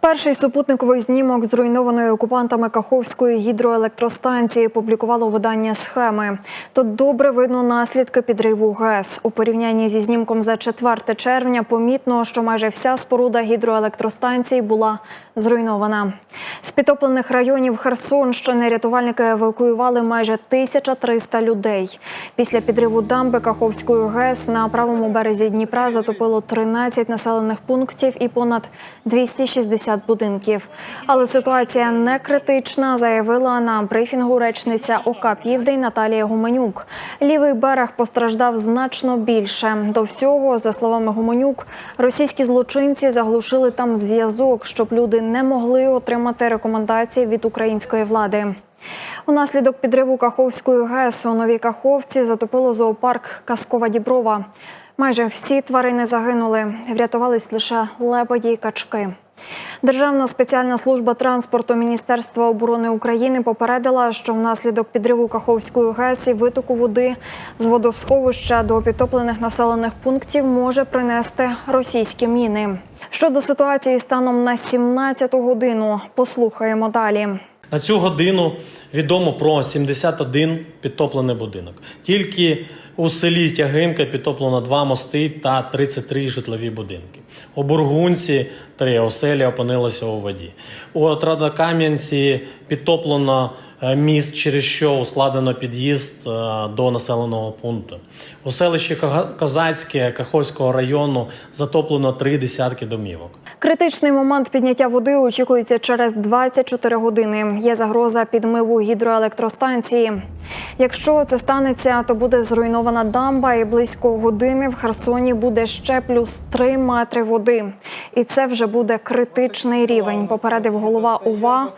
Перший супутниковий знімок зруйнованої окупантами Каховської гідроелектростанції публікувало видання схеми. Тут добре видно наслідки підриву ГЕС. У порівнянні зі знімком за 4 червня помітно, що майже вся споруда гідроелектростанції була зруйнована. З підтоплених районів Херсонщини рятувальники евакуювали майже 1300 людей. Після підриву дамби Каховської ГЕС на правому березі Дніпра затопило 13 населених пунктів і понад 260 будинків. Але ситуація не критична, заявила на брифінгу речниця ОК Південь Наталія Гуменюк. Лівий берег постраждав значно більше. До всього, за словами Гуменюк, російські злочинці заглушили там зв'язок, щоб люди не могли отримати рекомендації від української влади. Унаслідок підриву Каховської ГЕС у Новій Каховці затопило зоопарк Казкова Діброва. Майже всі тварини загинули. Врятувались лише лебеді й качки. Державна спеціальна служба транспорту Міністерства оборони України попередила, що внаслідок підриву Каховської ГЕС і витоку води з водосховища до підтоплених населених пунктів може принести російські міни. Щодо ситуації станом на 17 годину, послухаємо далі. На цю годину відомо про 71 підтоплений будинок. Тільки у селі Тягинка підтоплено два мости та 33 житлові будинки. У Бургунці три оселі опинилися у воді. У Отрадокам'янці підтоплено міст, через що ускладнено під'їзд е, до населеного пункту. У селищі Козацьке Каховського району затоплено три десятки домівок. Критичний момент підняття води очікується через 24 години. Є загроза підмиву гідроелектростанції. Якщо це станеться, то буде зруйнована дамба, і близько години в Херсоні буде ще плюс 3 метри води. І це вже буде критичний рівень. Попередив голова УВА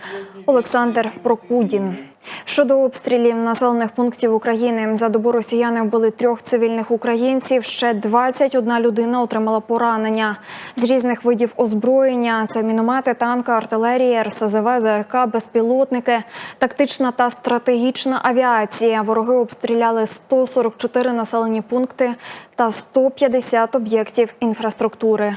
Олександр Прокудін. Щодо обстрілів населених пунктів України за добу росіяни вбили трьох цивільних українців. Ще 21 людина отримала поранення з різних видів озброєння. Це міномети, танки, артилерія, РСЗВ, ЗРК, безпілотники, тактична та стратегічна авіація. Вороги обстріляли 144 населені пункти та 150 об'єктів інфраструктури.